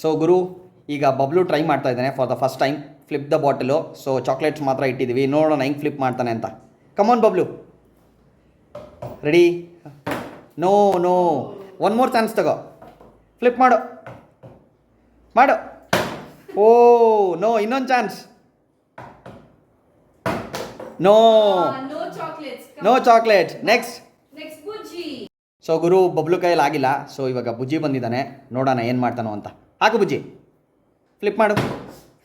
So ಗುರು ಈಗ Bablu try ಮಾಡ್ತಾ ಇದ್ದಾನೆ for the first time flip the bottle so chocolates ಮಾತ್ರ ಇಟ್ಟಿದ್ದೀವಿ. ನೋಡೋಣ ಹೆಂಗೆ ಫ್ಲಿಪ್ ಮಾಡ್ತಾನೆ ಅಂತ. Come on Bablu. Ready no no one more chance ತಗೋ. ಫ್ಲಿಪ್ ಮಾಡು. ಮಾಡು. ಓ ನೋ ಇನ್ನೊಂದು chance no no chocolate next so ಗುರು ಬಬ್ಲು ಕೈಯಲ್ಲಿ ಆಗಿಲ್ಲ. ಸೊ ಇವಾಗ ಬುಜ್ಜಿ ಬಂದಿದ್ದಾನೆ. ನೋಡೋಣ ಏನು ಮಾಡ್ತಾನೋ ಅಂತ. ಹಾಕು ಬುಜ್ಜಿ. ಫ್ಲಿಪ್ ಮಾಡು.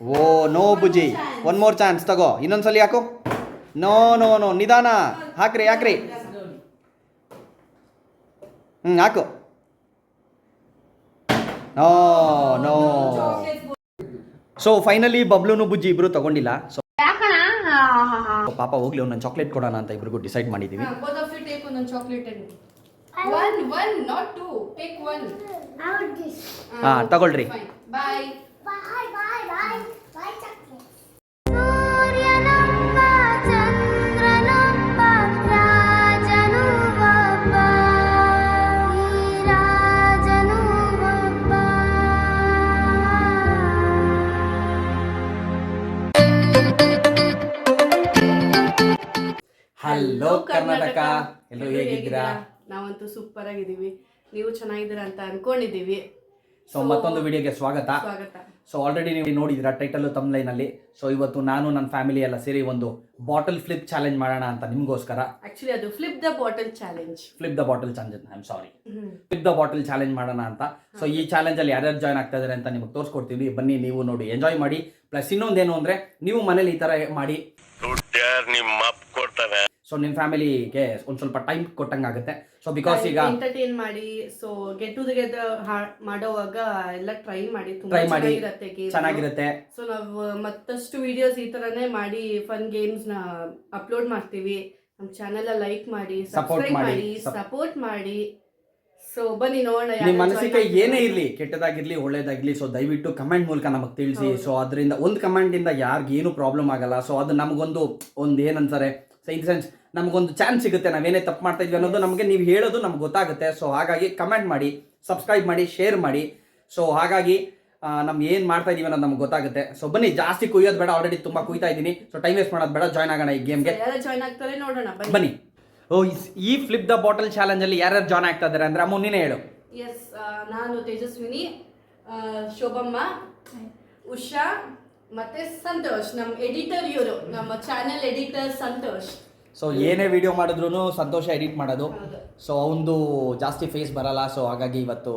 ಓ no Bujji. One more chance ತಗೋ. ಇನ್ನೊಂದ್ಸಲಿ ಹಾಕು. No no no. ನಿಧಾನ. ಹಾಕ್ರಿ ಹಾಕ್ರಿ. ಹ್ಞೂ ಹಾಕು. No no. ಸೊ ಫೈನಲಿ ಬಬ್ಲೂನು ಬುಜ್ಜಿ ಇಬ್ರು ತಗೊಂಡಿಲ್ಲ. ಸೊ ಪಾಪ ಹೋಗ್ಲಿ ಒಂದೊಂದು ಚಾಕ್ಲೇಟ್ ಕೊಡೋಣ ಅಂತ ಇಬ್ರಿಗೂ ಡಿಸೈಡ್ ಮಾಡಿದ್ದೀವಿ 1 1 ಹಲೋ ಕರ್ನಾಟಕ ಎಲ್ಲو ಹೇಗಿದ್ದೀರಾ? ನಾವಂತೂ ಸೂಪರ್ ಆಗಿದ್ದೀವಿ. ನೀವು ಚೆನ್ನಾಗಿದ್ದೀರಾ ಅಂತ ಅನ್ಕೊಂಡಿದ್ದೀವಿ. ಸೊ ಮತ್ತೊಂದು ವಿಡಿಯೋಗೆ ಸ್ವಾಗತ. ಸ್ವಾಗತ. ಸೊ ಆಲ್ರೆಡಿ ನೀವು ನೋಡಿದ್ದೀರಾ ಟೈಟಲ್ ತಮ್ಲೈನಲ್ಲಿ ಸೊ ಇವತ್ತು ನಾನು ನನ್ನ ಫ್ಯಾಮಿಲಿ ಎಲ್ಲ ಸೇರಿ ಒಂದು ಬಾಟಲ್ ಫ್ಲಿಪ್ ಚಾಲೆಂಜ್ ಮಾಡೋಣ ಅಂತ ನಿಮಗೋಸ್ಕರ. ಆಕ್ಚುಲಿ ಅದು flip the bottle challenge flip the bottle challenge I am sorry flip the bottle challenge ಮಾಡೋಣ ಅಂತ. ಸೊ ಈ ಚಾಲೆಂಜ್ ಅಲ್ಲಿ ಯಾರ್ಯಾರು ಜಾಯ್ನ್ ಆಗ್ತಾ ಇದಾರೆ ಅಂತ ನಿಮಗೆ ತೋರಿಸ್ಕೊಡ್ತೀವಿ ಬನ್ನಿ ನೀವು ನೋಡಿ. ಎಂಜಾಯ್ ಮಾಡಿ. ಪ್ಲಸ್ ಇನ್ನೊಂದೇನು ಅಂದ್ರೆ ನೀವು ಮನೇಲಿ ಈ ತರ ಮಾಡಿ. ಸೊ ನಿಮ್ಮ ಫ್ಯಾಮಿಲಿಗೆ ಒಂದು ಸ್ವಲ್ಪ ಟೈಮ್ ಕೊಟ್ಟಂಗಾಗುತ್ತೆ. ಸೊ ಬಿಕಾಸ್ ಈಗ ಎಂಟರ್ಟೈನ್ ಮಾಡಿ ಸೊ ಗೆಟ್ ಟುಗೆದರ್ ಮಾಡೋವಾಗ ಎಲ್ಲ ಟ್ರೈ ಮಾಡಿ ಟ್ರೈ ಮಾಡಿ ಚೆನ್ನಾಗಿರತ್ತೆ ಸೊ ನಾವು ಮತ್ತಷ್ಟು ವಿಡಿಯೋಸ್ ಈ ತರನೇ ಮಾಡಿ ಫನ್ ಗೇಮ್ಸ್ನ ಅಪ್ಲೋಡ್ ಮಾಡ್ತೀವಿ. ನಮ್ಮ ಚಾನೆಲ್ ಲೈಕ್ ಮಾಡಿ ಸಪೋರ್ಟ್ ಮಾಡಿ. ಸಪೋರ್ಟ್ ಮಾಡಿ. ಸೊ ಬನ್ನಿ ನೋಡೋಣ ನಿಮ್ಮ ಮನಸ್ಸಿಗೆ. ಏನೇ ಇರಲಿ ಕೆಟ್ಟದಾಗಿರ್ಲಿ ಒಳ್ಳೇದಾಗ್ಲಿ ಸೊ ದಯವಿಟ್ಟು ಕಮೆಂಟ್ ಮೂಲಕ ನಮಗೆ ತಿಳಿಸಿ. ಸೊ ಅದರಿಂದ ಒಂದು ಕಮೆಂಟಿಂದ ಇಂದ ಯಾರಿಗೇನು ಪ್ರಾಬ್ಲಮ್ ಆಗಲ್ಲ. ಸೊ ಅದು ನಮಗೊಂದು ಒಂದು ಏನಂತಾರೆ ಸೊ ಇನ್ ಸೆನ್ಸ್ ನಮಗೊಂದು ಚಾನ್ಸ್ ಸಿಗುತ್ತೆ ನಾವೇನೇ ತಪ್ಪು ಮಾಡ್ತಾ ಇದ್ವಿ ಅನ್ನೋದು ನಮಗೆ ನೀವು ಹೇಳೋದು ನಮ್ಗೆ ಗೊತ್ತಾಗುತ್ತೆ. ಸೊ ಹಾಗಾಗಿ ಕಮೆಂಟ್ ಮಾಡಿ ಸಬ್ಸ್ಕ್ರೈಬ್ ಮಾಡಿ ಶೇರ್ ಮಾಡಿ. ಸೊ ಹಾಗಾಗಿ ನಮ್ಗೆ ಏನು ಮಾಡ್ತಾ ಇದೀವಿ ಅನ್ನೋದು ನಮ್ಗೆ ಗೊತ್ತಾಗುತ್ತೆ. ಸೊ ಬನ್ನಿ ಜಾಸ್ತಿ ಕುಯ್ಯೋದು ಬೇಡ ಆಲ್ರೆಡಿ ತುಂಬ ಕುಯ್ತಾ ಇದ್ದೀನಿ. ಸೊ ಟೈಮ್ ವೇಸ್ಟ್ ಮಾಡೋದು ಬೇಡ ಜಾಯ್ನ್ ಆಗೋಣ ಈ ಗೇಮ್ಗೆ ಯಾರು ಜಾಯ್ನ್ ಆಗ್ತಾರೆ ನೋಡೋಣ ಬನ್ನಿ. ಓ ಈ- ಈ ಫ್ಲಿಪ್ ದ ಬಾಟಲ್ ಚಾಲೆಂಜ್ ಅಲ್ಲಿ ಯಾರ್ಯಾರು ಜಾಯ್ನ್ ಆಗ್ತಾ ಇದ್ದಾರೆ ಅಂದ್ರೆ ಅಮ್ಮ ನೀನೇ ಹೇಳು. ಎಸ್ ನಾನು ತೇಜಸ್ವಿನಿ ಶೋಭಮ್ಮ ಉಷಾ ಮತ್ತೆ ಸಂತೋಷ್ ನಮ್ಮ ಎಡಿಟರ್ ಇವರು ನಮ್ಮ ಚಾನೆಲ್ ಎಡಿಟರ್ ಸಂತೋಷ್. ಸೊ ಏನೇ ವಿಡಿಯೋ ಮಾಡಿದ್ರು ಸಂತೋಷ ಎಡಿಟ್ ಮಾಡೋದು. ಸೊ ಅವಂದು ಜಾಸ್ತಿ ಫೇಸ್ ಬರಲ್ಲ. ಸೊ ಹಾಗಾಗಿ ಇವತ್ತು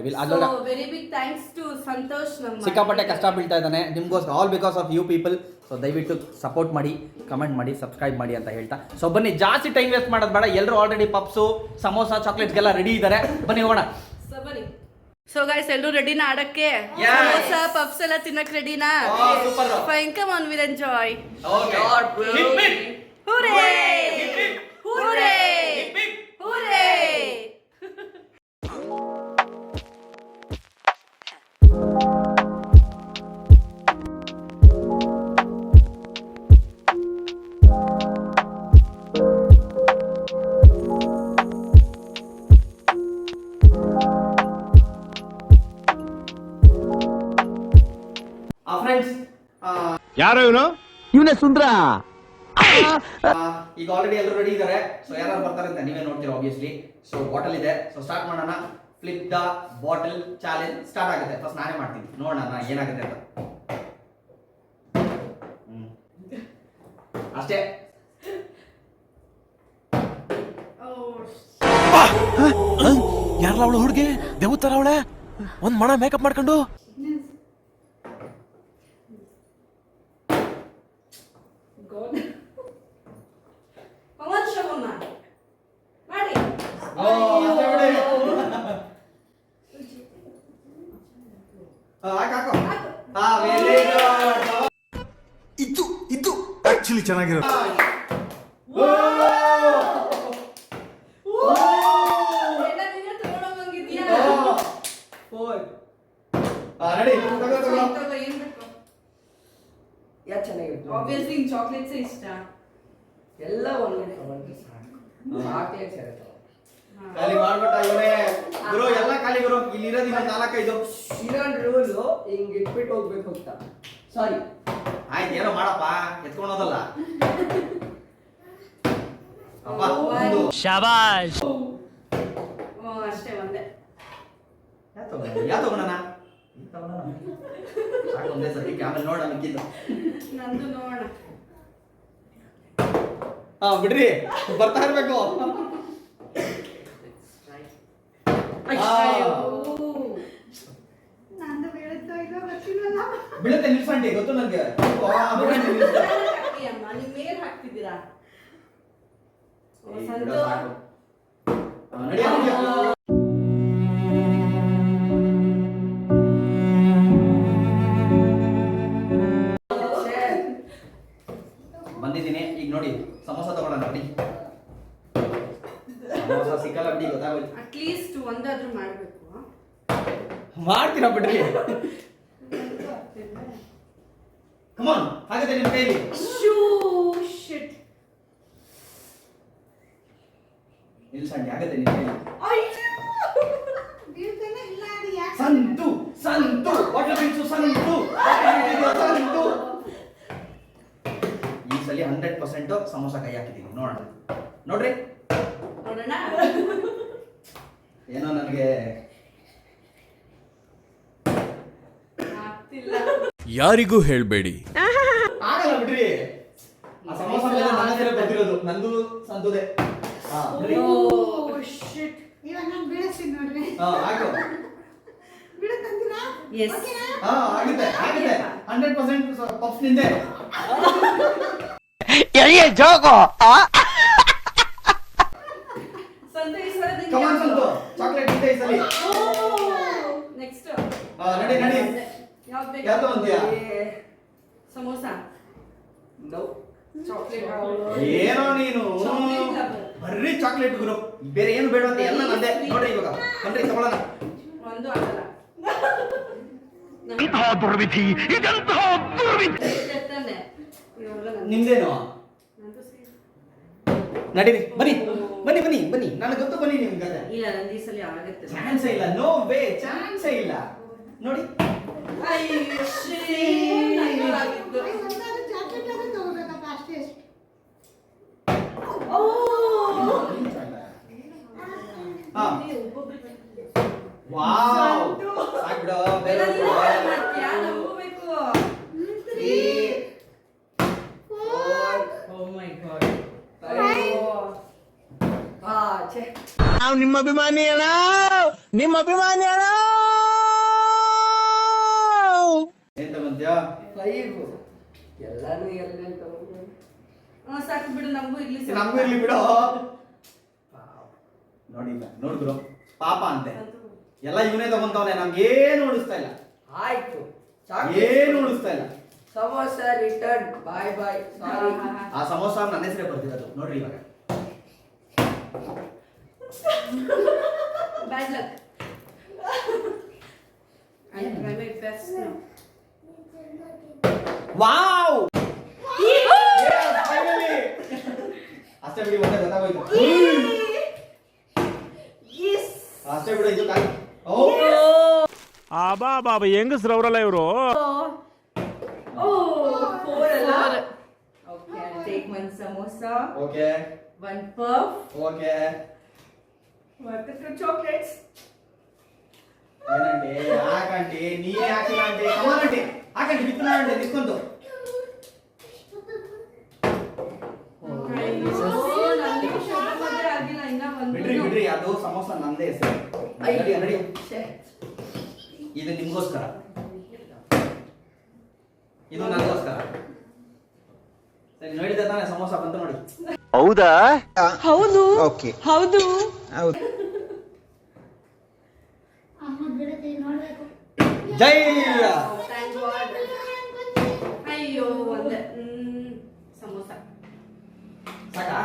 ರಿವೀಲ್ ಆಗಲ್ಲ. Very big thanks to Santosh ನಮ್ಮ ಸಿಕ್ಕಾಪಟ್ಟೆ ಕಷ್ಟ ಬೀಳ್ತಾ ಇದ್ದಾನೆ. ನಿಮ್ಗೋಸ್ಕರ all because of you people so ದಯವಿಟ್ಟು ಸಪೋರ್ಟ್ ಮಾಡಿ ಕಮೆಂಟ್ ಮಾಡಿ ಸಬ್ಸ್ಕ್ರೈಬ್ ಮಾಡಿ ಅಂತ ಹೇಳ್ತಾ. ಸೊ ಬನ್ನಿ ಜಾಸ್ತಿ ಟೈಮ್ ವೇಸ್ಟ್ ಮಾಡೋದು ಬೇಡ. ಎಲ್ಲರೂ ಆಲ್ರೆಡಿ ಪಪ್ಸು ಸಮೋಸ ಚಾಕ್ಲೇಟ್ಸ್ಗೆಲ್ಲ ರೆಡಿ ಇದ್ದಾರೆ ಬನ್ನಿ ಹೋಗೋಣ. ಸೊ ಬನ್ನಿ. ಸೊ ಗೈಸ್ ಎಲ್ಲರೂ ರೆಡಿನಾ ಆಡಕ್ಕೆ. ಸಮೋಸ ಪಪ್ಸ್ ಎಲ್ಲ ತಿನ್ನಕ್ ರೆಡಿನಾ. Fine come on will enjoy Okay. ಹೂರೇ ಹೂರೇ ಹೂರೇ friends ಯಾರು ಇವನು ಇವನೇ ಸುಂದ್ರ ಈಗ ಆಲ್ರೆಡಿ ಎಲ್ಲರೂ ರೆಡಿ ಇದ್ದಾರೆ ಸೊ ಯಾರು ಬರ್ತಾರೆ ಅಂತ ನೀವೇ ನೋಡ್ತೀರಾ ಆಬ್ವಿಯಸ್ಲಿ ಸೊ ಬಾಟಲ್ ಇದೆ. ಸೊ ಸ್ಟಾರ್ಟ್ ಮಾಡೋಣ. Flip the bottle challenge start ಆಗುತ್ತೆ. ಫಸ್ಟ್ ನಾನೇ ಮಾಡ್ತೀನಿ. ನೋಡೋಣ ಏನಾಗುತ್ತೆ ಅಂತ. ಅಷ್ಟೇ. ಯಾರಲ್ಲ ಅವಳು ಹುಡುಗಿ? ದೇವತರ ಅವಳೆ? ಒಂದ್ ಮಣ ಮೇಕಪ್ ಮಾಡ್ಕೊಂಡು ಪವನ್ ಶೋಭಮ್ಮ ಮಾಡಿ ಇದು ಇತ್ತು ಆಕ್ಚುಲಿ ಚೆನ್ನಾಗಿರೋದು ಎಲ್ಲ ನೀನೇ ತಗೊಂಡೋಗಂಗಿದ್ಯಾ? ತಗೋ, ಏನ್ ಬೇಕು? ಯಾವ್ದು ಚೆನ್ನಾಗಿರುತ್ತೆ Obviously ಹಿಂಗ್ chocolates ಏ ಇಷ್ಟ ಎಲ್ಲ ಒಂದೇ ತಗೊಂಡ್ರೆ ಸಾಕು ಚಾಕ್ಲೇಟ್ಸ್ ಇರುತ್ತೆ ಖಾಲಿ ಮಾಡ್ಬಿಟ್ಟ ಇವನೇ ಗುರು ಎಲ್ಲ ಖಾಲಿ ಗುರು ಇಲ್ಲಿ ಇರೋದು ಇನ್ನೊಂದು ನಾಲ್ಕೈದು. ಇನ್ನೊಂದು ರೂಲು ಹಿಂಗ್ ಇಟ್ಬಿಟ್ಟು ಹೋಗ್ಬೇಕು ಅಂತ. ಸಾರಿ ಆಯ್ತು ಏನೋ ಮಾಡಪ್ಪ. ಎತ್ಕೊಂಡೋದಲ್ಲ ಅಪ್ಪ ಒಂದು. ಶಾಬಾಷ್. ಓ ಅಷ್ಟೇ ಒಂದೇ. ಯಾ ತಗೊಂಡ ಯಾ ತಗೊಂಡನ ಸಾಕು ಒಂದೇ ಸತಿ ಆಮೇಲೆ ನೋಡ ಮಿಕ್ಕಿದ್ದು. ನಂದು ನೋಡೋಣ. ಆ, ಬಿಡ್ರಿ. ಬರ್ತಾ ಇರ್ಬೇಕು. ಆ, ಬೀಳುತ್ತೋ ಇಲ್ಲೋ ಗೊತ್ತಿಲ್ಲಲ್ಲ ಬೀಳುತ್ತೆ ನಿಲ್ಸಂಟಿ ಗೊತ್ತು ನನಗೆ ಅಮ್ಮ ನೀವು ಮೇಲ್ ಹಾಕ್ತಿದ್ದೀರಾ? ಓ, ಸಂತು. ನಡಿ ನಡಿ. ಬಂದಿದ್ದೀನಿ. ಈಗ ನೋಡಿ ಸಮೋಸ ತಗೊಳ್ಳೋಣ ನೋಡಿ. ಸಮೋಸ ಸಿಕ್ಕಲ್ಲ ಬಿಡಿ ಗೊತ್ತಾಗೋಯ್ತು. ಅಟ್ಲೀಸ್ಟ್ ಒಂದಾದ್ರೂ ಮಾಡ್ಬೇಕು. ಮಾಡ್ತೀರಾ ಬಿಡ್ರಿ? ಕಮಾನ್ ಹಾಗಾದ್ರೆ ನಿಮ್ಮ ಕೈಲಿ ಶೂ ಶಿಟ್ ನಿಲ್ಸಂಡಿ ಆಗತ್ತೆ ನಿಮ್ಮ ಕೈಲಿ ಸಂತು ಸಂತು ವಾಟರ್ ಬಿಲ್ಸು ಸಂತು ಸಂತು ಈ ಸಲ ಹಂಡ್ರೆಡ್ ಪರ್ಸೆಂಟ್ ಸಮೋಸ ಕೈ ಹಾಕಿದ್ದೀನಿ ನೋಡೋಣ ನೋಡ್ರಿ ನೋಡೋಣ ಏನೋ ನನಗೆ ಯಾರಿಗೂ ಹೇಳ್ಬೇಡಿ ಆಗಲ್ಲ ಬಿಡ್ರಿ ಆ ಸಮೋಸ ಮೇಲೆ ನನ್ನ ಹೆಸರೇ ಬರ್ತಿರೋದು ಸಂತುದೆ ಹಾ ಓ ಶಿಟ್ ಇವಾಗ ನಾನು ಬೀಳಿಸ್ತೀನಿ ನೋಡ್ರಿ. ಹಾ ಆಯ್ತು. ಬೀಳತ್ತಂತೀರಾ? ಎಸ್ ಹಾ ಆಗುತ್ತೆ ಆಗುತ್ತೆ. ಹಂಡ್ರೆಡ್ ಪರ್ಸೆಂಟ್ ಪಪ್ಸ್ ನಿಂದೆ. ಸಂತು ಈ ಸಲ ನಿಂಗೆ ಕಮಾನ್ ಸಂತು ಯಾವ್ದು? ಚಾಕ್ಲೇಟ್ ನಿಂದೆ ಈ ಸಲ. ನೆಕ್ಸ್ಟ್ ಹಾ ನಡಿ ನಡಿ ಯಾವ್ದು ಬೇಕು? ಯಾವ್ದು ಅಂತೀಯಾ? ಸಮೋಸ. ನೋ ಏನೋ ನೀನು? ಬರ್ರಿ ಚಾಕ್ಲೇಟ್ ಗುರು. ಬೇರೆ ಏನು ಬೇಡ ಅಂತ ಎಲ್ಲ ನಂದೆ. ನೋಡ್ರಿ ಇವಾಗ. ಬನ್ರಿ ತಗೊಳ್ಳೋಣ. ದುರ್ವಿಧಿ ಇದೆಂತಹ ದುರ್ವಿಧಿ? ನಂದು. ನಿಮ್ದೇನು. ನಡೀರಿ ಬನ್ನಿ. ಬನ್ನಿ ಬನ್ನಿ ಬನ್ನಿ. ನನಗೆ ಗೊತ್ತು ಬನ್ನಿ ನಿಮ್ಗೆ ಇಲ್ಲ ನಂದು ಈ ಸಲ ಆಗತ್ತೆ ಚಾನ್ಸೇ ಇಲ್ಲ. ನೋ ವೇ ಚಾನ್ಸೇ ಇಲ್ಲ. ನೋಡಿ. ಅಯ್ಯೋ, ಶ್ರೀ. ನಂದು ಆಗಿದ್ದು. ಒಂದಾದ್ರೂ ಚಾಕ್ಲೇಟ್ ಆದ್ರೂ ತಗೋಬೇಕಪ್ಪ ಅಷ್ಟೇ ಓ. ಹಾ ಇಲ್ಲಿ ಒಬ್ಬೊಬ್ರಿಗೆ ವಾವ್ ಸಾಕ್ ಬಿಡು ಬೇರೆ ಎಲ್ಲ ನೀನು ಹಾಳ್ ಮಾಡ್ತೀಯಾ? ನಂಬ್ಬೇಕು. Oh my God. ಹಾ. ಛೇ. ನಾವು ನಿಮ್ಮ ಅಭಿಮಾನಿ ಅಣ್ಣ. ನಿಮ್ಮ ಅಭಿಮಾನಿ ಅಣ್ಣ. ಎಂತ ಬಂತ್ಯಾ ಫೈವ್ ಎಲ್ಲಾನು ಎಲ್ಲ ಸಾಕು ಬಿಡು ನಮಗೂ ಇರ್ಲಿ ಸ್ವಲ್ಪ. ನಮಗೂ ಇರ್ಲಿ ಬಿಡು. ನೋಡಿ ಇಲ್ಲ ನೋಡಿದ್ರು ಪಾಪ ಅಂತೆ. ಎಲ್ಲ ಇವನೇ ತಗೊಂತವನೆ ನಮ್ಗೆ ಏನು ಉಳಿಸ್ತಾ ಇಲ್ಲ. ಆಯ್ತು. ಏನು ಉಳಿಸ್ತಾ ಇಲ್ಲ. ಸಮೋಸ ರಿಟರ್ನ್ ಬಾಯ್ ಬಾಯ್ ಸಾರಿ ಆ ಸಮೋಸ ನನ್ನ ಹೆಸರೇ ಬರ್ತಿರೋದು ನೋಡ್ರಿ ಇವಾಗ. Bad luck try my best wow! ಅಷ್ಟೇ ಬಿಡಿ ಒಂದೇ ಗೊತ್ತಾಗೋಯ್ತು Yes. ಅಷ್ಟೇ ಬಿಡು ಇದು ಕಾಲ್ ಓ ಆಬಾ ಬಾಬಾ ಹೆಂಗಸ್ರವ್ರಲ್ಲ ಇವರು Oh, four ಅಲ್ಲ? Okay, I'll take one samosa, okay one puff, okay what the two chocolates. ಏನಂಟಿ ಯಾಕಂಟಿ ನೀನೇ ಹಾಕಿಲ್ಲ ಅಂಟಿ ಕಮಾನ್ ಅಂಟಿ ಹಾಕಂಟಿ ಬಿತ್ತನ ಅಂಟಿ ನಿಂತ್ಕೊಂತು ಅಯ್ಯೋ, ನನಗೆ ಶೋಭ ಮದುವೆ ಆಗಿಲ್ಲ ಇನ್ನ ಒಂದು ಅದು ಸಮೋಸ ನಂದೇ ಹೆಸರು ನಡಿ ನಡಿ ಇದು ನಿಮ್ಗೋಸ್ಕರ. ಇದು ನನಗೋಸ್ಕರ. ಸರಿ ನೋಡಿದ ತಾನೇ ಸಮೋಸ ಬಂತು ನೋಡಿ. ಹೌದಾ? ಹೌದು. ಹೌದು. ನೋಡ್ಬೇಕು ಜೈ. ಅಯ್ಯೋ ಒಂದೇ. ಸಮೋಸ. ಸಾಕಾ?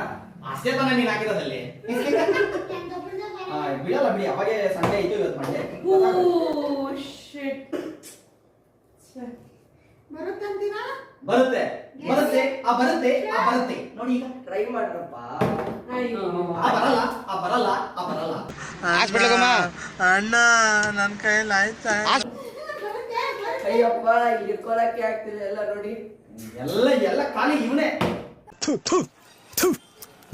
ಅಷ್ಟೇ ತಾನೇ ನೀನ್ ಹಾಕಿರೋದಲ್ಲಿ. ಬಿಡಲ್ಲ ಬಿಡಿ ಅವಾಗೆ ಸಂಡೆ ಇತ್ತು ಇವತ್ತು ಮಂಡೆ ಬರುತ್ತಂತೀರಾ ಬರುತ್ತೆ ಬರುತ್ತೆ. ಆ ಬರುತ್ತೆ ಆ ಬರುತ್ತೆ. ನೋಡಿ ಈಗ. ಟ್ರೈ ಮಾಡ್ರಪ್ಪ. ಆ ಬರಲ್ಲ ಆ ಬರಲ್ಲ ಆ ಬರಲ್ಲ. ಅಣ್ಣ ನನ್ನ ಕೈಯಲ್ಲಿ ಆಯ್ತಾ? ಅಯ್ಯಪ್ಪ ಇಲ್ಲಿ ಕೊಲಕ್ಕೆ ಆಗ್ತಿದೆ ಎಲ್ಲ ನೋಡಿ. ಎಲ್ಲ ಎಲ್ಲ ಖಾಲಿ ಇವನೇ.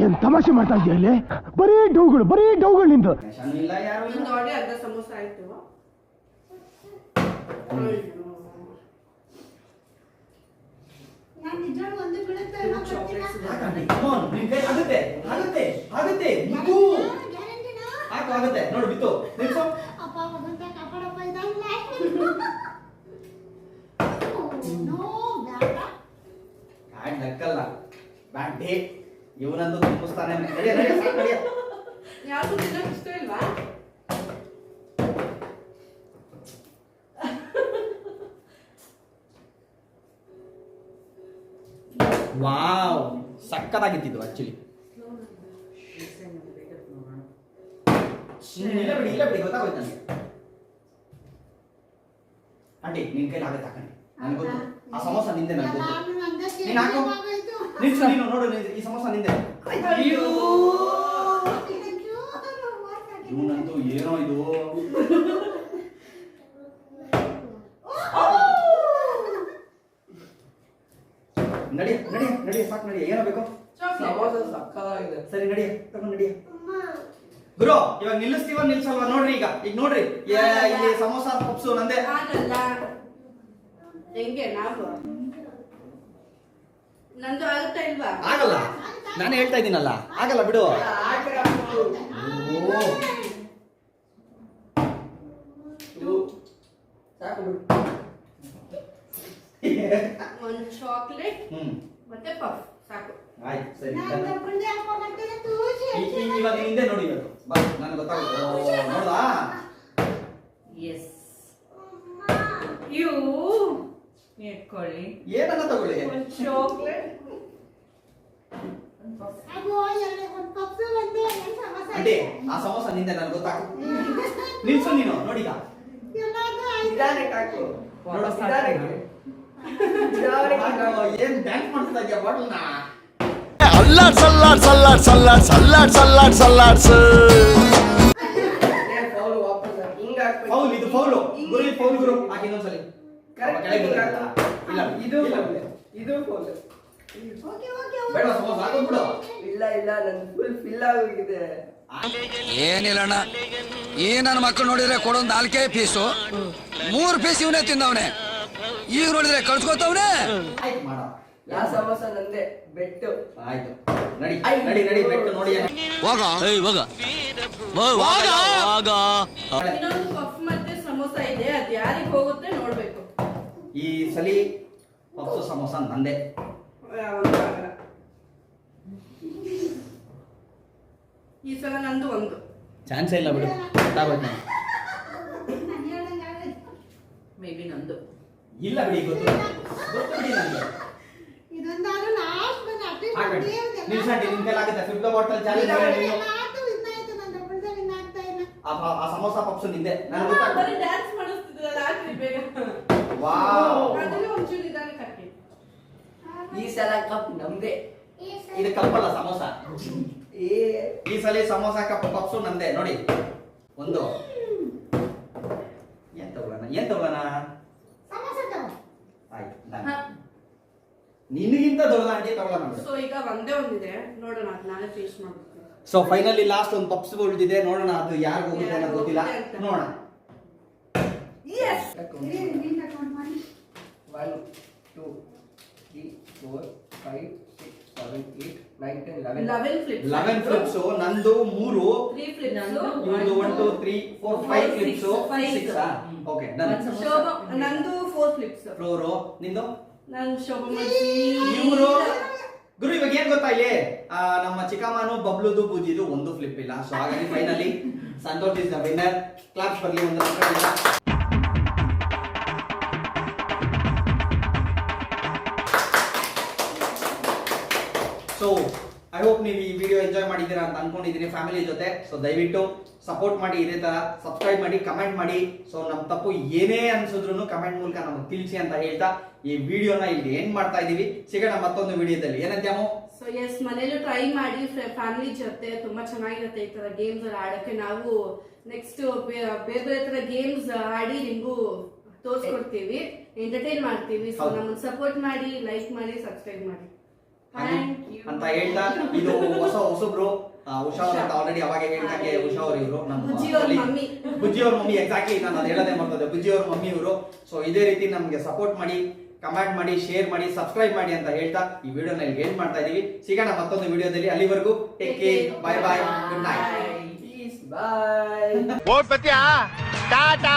ಏನ್ ತಮಾಷೆ ಮಾಡ್ತಾ ಇದೆಯಾ ಇಲ್ಲಿ? ಬರೀ ಡೌಗಳು ಬರೀ ಡೌಗಳು ನಿಂದು. ಆಗುತ್ತೆ. ಆಗುತ್ತೆ ಆಗುತ್ತೆ ಬಿತ್ತು ನೋಡು ನಿಲ್ಸು. ಅಪ್ಪ ಮಗಂತ ಕಾಪಾಡಪ್ಪ ಇದಲ್ಲ ನೋ ಬೇಡ ಬ್ಯಾಡ್ ಲಕ್ಕಲ್ಲ ಬ್ಯಾಡ್ ಡೇ ಇವನಂದು ತುಂಬಿಸ್ತಾನೆ. ಯಾವ್ದು ತಿನ್ನಕ್ ಇಷ್ಟ ಇಲ್ವಾ? ವಾವ್ ಸಕ್ಕತ್ತಾಗಿತ್ತಿದ್ದು ಆಕ್ಚುಲಿ ಇಲ್ಲ ಬಿಡಿ ಇಲ್ಲ ಬಿಡಿ ಗೊತ್ತಾಗೋಯ್ತು ನನಗೆ. ಆಂಟಿ ನಿನ್ ಕೈಲಿ ಆಗತ್ತೆ ನನಗೆ ಗೊತ್ತು. ಆ ಸಮೋಸ ನಿಂದೆ ನನಗೆ ಗೊತ್ತು. ನೀನು ಹಾಕು. ನಿಲ್ಸು ನೀನು ನೋಡು ನೀನು ಈ ಸಮೋಸ ನಿಂದೆ. ಇವನಂತೂ ಏನೋ ಇದು. ನಡಿ ನಡಿ ನಡಿ ಸಾಕು ನಡಿ. ಏನೋ ಬೇಕು? ಸಮೋಸ ಸರಿ ನಡಿ ತಗೊಂಡು ನಡಿ. ಗುರು ಇವಾಗ ನಿಲ್ಲಿಸ್ತೀವ ನಿಲ್ಸಲ್ವಾ ನೋಡ್ರಿ ಈಗ. ಈಗ ನೋಡ್ರಿ. ಏ- ಇಲ್ಲಿ ಸಮೋಸ ಪಪ್ಸು ನಂದೇ. ಆಗಲ್ಲ ಹೆಂಗೆ ನಾವು? ನಂದು ಆಗುತ್ತಾ ಇಲ್ವಾ? ಆಗಲ್ಲ. ನಾನು ಹೇಳ್ತಾ ಇದ್ದೀನಲ್ಲ. ಆಗಲ್ಲ ಬಿಡು. ಒಂದು ಚಾಕ್ಲೇಟ್ ಮತ್ತೆ ಪಫ್ ಸಾಕು. ಆಯ್ತು ಸರಿ. ಇವಾಗ ಹಿಂದೆ ನೋಡಿ ಇವತ್ತು ಬಾ ನನಗೆ ಗೊತ್ತಾಗುತ್ತೆ ನೋಡ್ದಾ ಎಸ್. ಯು ಇಟ್ಕೊಳ್ಳಿ ಏನನ್ನ ತಗೊಳ್ಳಿ? ಒಂದು ಚಾಕ್ಲೇಟ್ ಇದೆ. ಆ ಸಮೋಸ ನಿಂದೆ ನನಗೆ ಗೊತ್ತಾಗ ನಿಲ್ಸು ನೀನು ನೋಡೀಗ. ನಿಧಾನಕ್ಕೆ ಹಾಕು. ನೋಡು, ಹಾಕು. ಏನ್ ಡ್ಯಾನ್ಸ್ ಮಾಡ್ತಾ ಇದೆಯಾ ಬಾಟಲ್ನ ಅಲ್ಲಾಡ್ ಸಲ್ಲಾಡ್ ಸಲ್ಲಾಡ್ ಸಲ್ಲಾಡ್ ಸಲ್ಲಾಡ್ ಸಲ್ಲಾಡ್ ಫೌಲ್ ವಾಪಸ್. ಹಿಂಗ್. ಫೌಲ್ ಇದು ಫೌಲು ಗುರು ಫೌಲ್ ಗುರು. ಹಾಕಿ ಇನ್ನೊಂದ್ಸಲಿ. ಇದು ಇಲ್ಲ. ಇದು ಫೌಲ್ ಓಕೆ, ಓಕೆ, ಓಕೆ. ಬೇಡ ಸಮೋಸ ಹಾಕೋದ್ಬಿಡು ಇಲ್ಲ ಇಲ್ಲ ನನ್ ಫುಲ್ ಫಿಲ್ ಆಗೋಗಿದೆ. ಏನಿಲ್ಲಣ್ಣ. ಈ ನನ್ನ ಮಕ್ಕಳು ನೋಡಿದ್ರೆ ಒಂದು ನಾಲ್ಕೇ ಪೀಸು ಮೂರು ಪೀಸ್ ಇವನೇ ತಿಂದವನೆ. ಈಗ ನೋಡಿದ್ರೆ ಕಳ್ಸ್ಕೊತವನೆ. ಆಯ್ತು ಮಾಡ. ನಂದೆ. ಬೆಟ್ಟು. ಆಯ್ತು. ನಡಿ ನಡಿ ನಡಿ ಬೆಟ್ಟು ನೋಡಿ. ಇನ್ನೊಂದು ಪಫ್ ಮತ್ತೆ ಸಮೋಸ ಇದೆ. ಅದು ಯಾರಿಗೆ ಹೋಗುತ್ತೆ ನೋಡ್ಬೇಕು. ಈ ಸಲಿ ಪಪ್ಸು ಸಮೋಸ ನಂದೆ. ಈ ಸಲ ನಂದು ಒಂದು. ಚಾನ್ಸೇ ಇಲ್ಲ ಬಿಡು. ಗೊತ್ತಾಗುತ್ತೆ. ಮೇ ಬಿ ನಂದು. ಇಲ್ಲ ಬಿಡಿ ಗೊತ್ತು. ಗೊತ್ತು ಬಿಡಿ ನನಗೆ ಇದೊಂದಾದ್ರೂ ಬಂದು ನಿಲ್ಸಂಡಿ ನಿಮ್ ಫಿಫ್ತ್ ಬಾಟಲ್ ಚಾಲೆಂಜ್. ಆ ಸಮೋಸ ಪಪ್ಸು ನಿಂದೆ. ನಾನು ಗೊತ್ತಾಗ್ತದೆ. ಡ್ಯಾನ್ಸ್ ಮಾಡಿಸ್ತಿದ್ದೆ ರಾತ್ರಿ ಬೇಗ. ಈ ಸಲ ಕಪ್ ನಮ್ದೇ. ಇದು ಕಪ್ಪಲ್ಲ ಸಮೋಸ. ಏ. ಈ ಸಲ ಸಮೋಸ ಕಪ್ ಪಪ್ಸು ನಂದೆ ನೋಡಿ. ಒಂದು. ಏನ್ ತಗೊಳ್ಳೋಣ ತಗೊಳ್ಳೋಣ? ಸಮೋಸ. ನಿನಗಿಂತ ದೊಡ್ಡ ತಗೊಳ್ಳೋಣ ಸೊ ಈಗ ಒಂದೇ ಒಂದಿದೆ. ನೋಡೋಣ ಅದು ನಾಳೆ ಫೇಸ್ ಮಾಡ್ಬೇಕು. ಸೊ ಫೈನಲಿ ಲಾಸ್ಟ್ ಒಂದು ಪಪ್ಸ್ ಉಳಿದಿದೆ. ನೋಡೋಣ ಅದು ಯಾರು ಹೋಗುತ್ತೆ ಅನ್ನೋದು ಗೊತ್ತಿಲ್ಲ. ನೋಡೋಣ ಎಸ್ ಇರಿ, ನೀನ್ ತಗೊಂಡ್ ಮಾಡಿ. One two three four five six seven eight nine ten eleven eleven flip eleven flips ನಂದು ಮೂರು. ತ್ರೀ ಫ್ಲಿಪ್ ಇವ್ರದ್ದು one two three four five flips Five. Six okay samosa. Shobha ನಂದು ಫೋರ್ ಫ್ಲಿಪ್ಸ್ ಫ್ಲೋರು ನಿಂದು? ನಾನು ಶೋಭಾ ಇವರು? ಗುರು ಇವಾಗ ಏನ್ ಗೊತ್ತಾ ಇಲ್ಲಿ? ನಮ್ಮ ಚಿಕ್ಕಮ್ಮನು ಬಬ್ಲುದು ಬೂಜಿದು ಒಂದು ಫ್ಲಿಪ್ ಇಲ್ಲ. ಸೊ ಹಾಗಾಗಿ finally Santosh is the winner class ಬರಲಿ ಒಂದು ಸೊ ಐ ಹೋಪ್ ನೀವು ಈ ವಿಡಿಯೋ ಎಂಜಾಯ್ ಮಾಡಿದ್ದೀರಾ ಅಂತ ಅನ್ಕೊಂಡಿದ್ದೀನಿ ಫ್ಯಾಮಿಲಿ ಜೊತೆ. ಸೊ ದಯವಿಟ್ಟು ಸಪೋರ್ಟ್ ಮಾಡಿ ಇದೇ ತರ ಸಬ್ಸ್ಕ್ರೈಬ್ ಮಾಡಿ ಕಮೆಂಟ್ ಮಾಡಿ. ಸೊ ನಮ್ಮ ತಪ್ಪು ಏನೇ ಅನ್ಸಿದ್ರು ಕಮೆಂಟ್ ಮೂಲಕ ನಮಗೆ ತಿಳಿಸಿ ಅಂತ ಹೇಳ್ತಾ ಈ ವಿಡಿಯೋನ ಇಲ್ಲಿ ಏನ್ ಮಾಡ್ತಾ ಇದೀವಿ. ಸಿಗೋಣ ಮತ್ತೊಂದು ವಿಡಿಯೋದಲ್ಲಿ ಏನಂತೇಮೋ ಸೊ ಎಸ್ ಮನೇಲೂ ಟ್ರೈ ಮಾಡಿ ಫ್ಯಾಮಿಲಿ ಜೊತೆ ತುಂಬಾ ಚೆನ್ನಾಗಿರುತ್ತೆ ಈ ತರ ಗೇಮ್ಸ್ ಆಡಕ್ಕೆ. ನಾವು ನೆಕ್ಸ್ಟ್ ಬೇರೆ ಬೇರೆ ತರ ಗೇಮ್ಸ್ ಆಡಿ ನಿಮ್ಗೂ ತೋರಿಸ್ಕೊಡ್ತೀವಿ ಎಂಟರ್ಟೈನ್ ಮಾಡ್ತೀವಿ. ಸೊ ನಮ್ಮನ್ನು ಸಪೋರ್ಟ್ ಮಾಡಿ ಲೈಕ್ ಮಾಡಿ ಸಬ್ಸ್ಕ್ರೈಬ್ ಮಾಡಿ. ಅಂತ ಹೇಳ್ತಾ ಇದು ಹೊಸ ಹೊಸಬ್ರು ಉಷಾ ಅವ್ರು ಅಂತ ಆಲ್ರೆಡಿ ಅವಾಗ ಹೇಳ್ದಂಗೆ ಉಷಾ ಅವ್ರು ಇವರು ನಮ್ಮ. ಬುಜ್ಜಿ ಅವ್ರ ಮಮ್ಮಿ. ಎಕ್ಸಾಕ್ಟ್ಲಿ ನಾನು ಅದು ಹೇಳೋದೇ ಮಾಡ್ತದೆ ಬುಜ್ಜಿ ಅವ್ರ ಮಮ್ಮಿ ಇವರು. ಸೊ ಇದೇ ರೀತಿ ನಮ್ಗೆ ಸಪೋರ್ಟ್ ಮಾಡಿ ಕಮೆಂಟ್ ಮಾಡಿ ಶೇರ್ ಮಾಡಿ ಸಬ್ಸ್ಕ್ರೈಬ್ ಮಾಡಿ ಅಂತ ಹೇಳ್ತಾ ಈ ವಿಡಿಯೋನ ಇಲ್ಲಿ ಏನ್ ಮಾಡ್ತಾ ಇದೀವಿ. ಸಿಗೋಣ ಮತ್ತೊಂದು ವಿಡಿಯೋದಲ್ಲಿ ಅಲ್ಲಿವರೆಗೂ take care bye bye good night bye tata